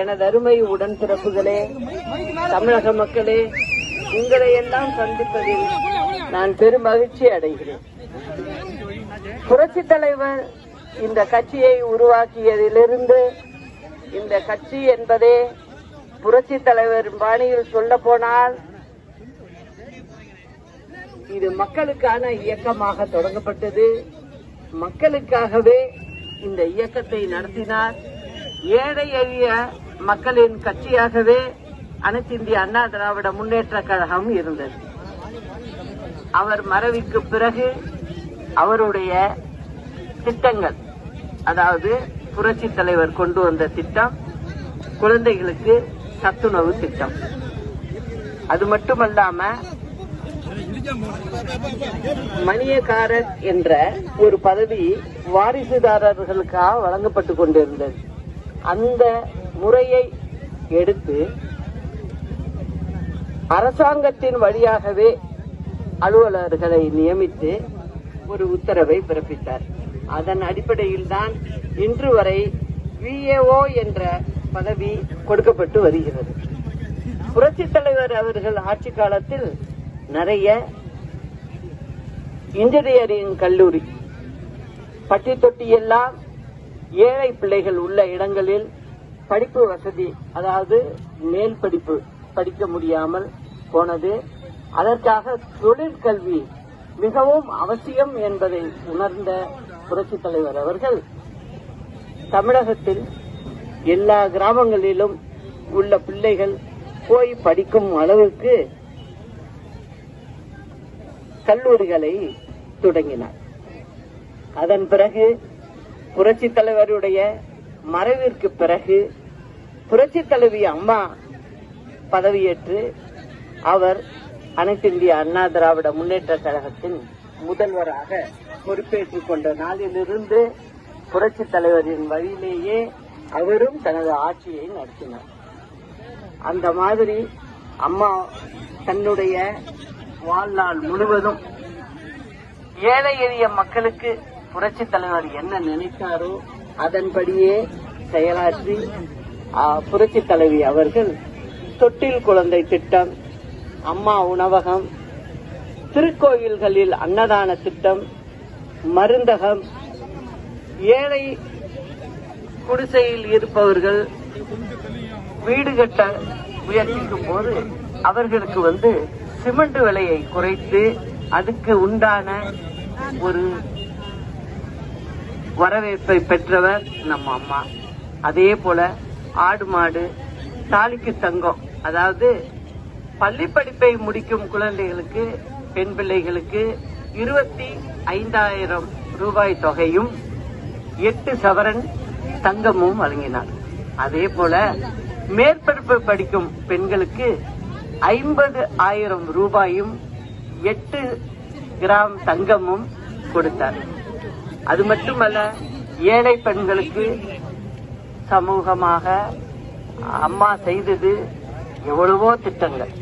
எனது அருமை உடன்பிறப்புகளே தமிழக மக்களே உங்களை எல்லாம் சந்திப்பதில் நான் பெரும் மகிழ்ச்சி அடைகிறேன். புரட்சி தலைவர் இந்த கட்சியை உருவாக்கியதிலிருந்து இந்த கட்சி என்பதே புரட்சி தலைவர் பாணியில் சொல்ல போனால் இது மக்களுக்கான இயக்கமாக தொடங்கப்பட்டது. மக்களுக்காகவே இந்த இயக்கத்தை நடத்தினார். ஏழை எளிய மக்களின் கட்சியாகவே அனைத்து இந்திய அண்ணா திராவிட முன்னேற்ற கழகம் இருந்தது. அவர் மறைவுக்கு பிறகு அவருடைய திட்டங்கள் அதாவது புரட்சி தலைவர் கொண்டு வந்த திட்டம் குழந்தைகளுக்கு சத்துணவு திட்டம். அது மட்டுமல்லாம மணியக்காரர் என்ற ஒரு பதவி வாரிசுதாரர்களுக்காக வழங்கப்பட்டு கொண்டிருந்தது. அந்த முறையை எடுத்து அரசாங்கத்தின் வழியாகவே அலுவலர்களை நியமித்து ஒரு உத்தரவை பிறப்பித்தார். அதன் அடிப்படையில் தான் இன்று வரை விஏஓ என்ற பதவி கொடுக்கப்பட்டு வருகிறது. புரட்சித் தலைவர் அவர்கள் ஆட்சி காலத்தில் நிறைய இன்ஜினியரிங் கல்லூரி பட்டி தொட்டி எல்லாம் ஏழை பிள்ளைகள் உள்ள இடங்களில் படிப்பு வசதி அதாவது மேல் படிப்பு படிக்க முடியாமல் போனது. அதற்காக தொழிற்கல்வி மிகவும் அவசியம் என்பதை உணர்ந்த புரட்சித் தலைவர் அவர்கள் தமிழகத்தில் எல்லா கிராமங்களிலும் உள்ள பிள்ளைகள் போய் படிக்கும் அளவுக்கு கல்லூரிகளை தொடங்கினார். அதன் பிறகு புரட்சி தலைவருடைய மறைவிற்கு பிறகு புரட்சி தலைவி அம்மா பதவியேற்று அவர் அனைத்து இந்திய அண்ணா திராவிட முன்னேற்ற கழகத்தின் முதல்வராக பொறுப்பேற்றுக் கொண்ட நாளிலிருந்து புரட்சி தலைவரின் வழியிலேயே அவரும் தனது ஆட்சியை நடத்தினார். அந்த மாதிரி அம்மா தன்னுடைய வாழ்நாள் முழுவதும் ஏழை எளிய மக்களுக்கு புரட்சி தலைவர் என்ன நினைத்தாரோ அதன்படியே செயலாற்றி புரட்சி தலைவி அவர்கள் தொட்டில் குழந்தை திட்டம் அம்மா உணவகம் திருக்கோயில்களில் அன்னதான திட்டம் மருந்தகம் ஏழை குடிசையில் இருப்பவர்கள் வீடு கட்ட முயற்சிக்கும் போது அவர்களுக்கு வந்து சிமெண்ட் விலையை குறைத்து அதுக்கு உண்டான ஒரு வரவேற்பை பெற்றவர் நம்ம அம்மா. அதே போல ஆடு மாடு தாலிக்கு தங்கம் அதாவது பள்ளி படிப்பை முடிக்கும் குழந்தைகளுக்கு பெண் பிள்ளைகளுக்கு இருபத்தி ஐந்தாயிரம் ரூபாய் தொகையும் எட்டு சவரன் தங்கமும் வழங்கினார். அதே போல மேற்படிப்பு படிக்கும் பெண்களுக்கு ஐம்பது ஆயிரம் ரூபாயும் எட்டு கிராம் தங்கமும் கொடுத்தார். அது மட்டுமல்ல ஏழை பெண்களுக்கு சமூகமாக அம்மா செய்தது எவ்வளவோ திட்டங்கள்.